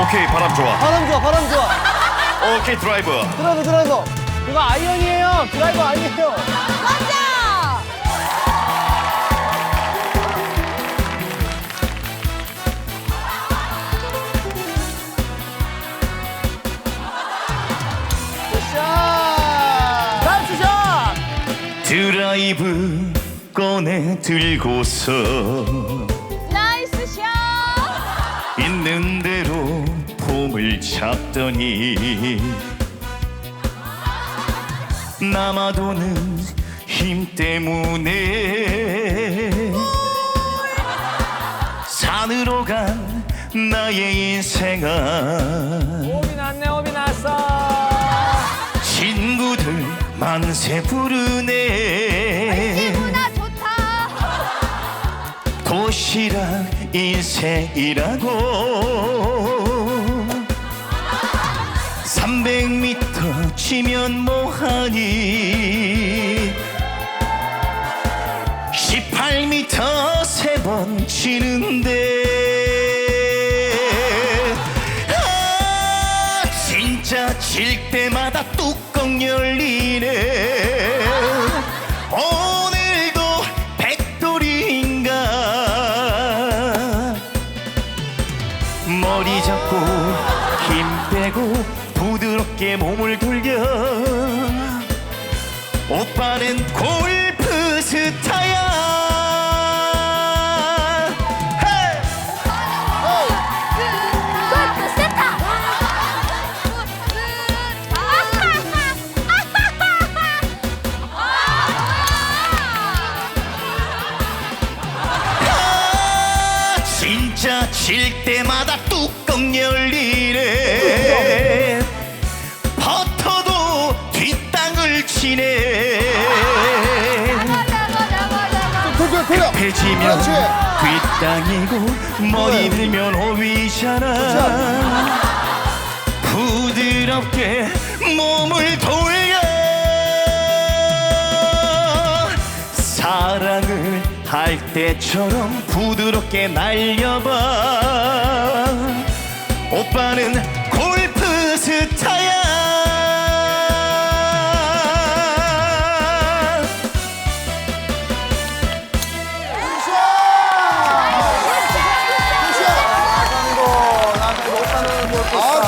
오케이 바람 좋아. 바람 좋아, 바람 좋아. 오케이 드라이브. 드라이버, 드라이버. 그거 아이언이에요. 드라이버 아니에요. 맞아! 샷! 다음 샷. 드라이브 꺼내 들고서 나이스 샷! 있는 대로 폼을 잡더니 남아도는 힘 때문에 산으로 간 나의 인생아 오비 났네, 오비 났어. 친구들 만세 부르네 기분아 좋다! 도시락 인생이라고 300m 치면 뭐하니? 18m 세 번 치는데. 아 진짜 칠 때마다 뚜껑 열리 오빠는 골프 스타야. 헤이! 아, 진짜 칠 때마다 뚜껑 열리네. 퍼터도 뒷땅을 치네 패지면 그렇지. 뒷땅이고 머리 들면 오위잖아. 부드럽게 몸을 돌려. 사랑을 할 때처럼 부드럽게 날려봐. 오빠는 나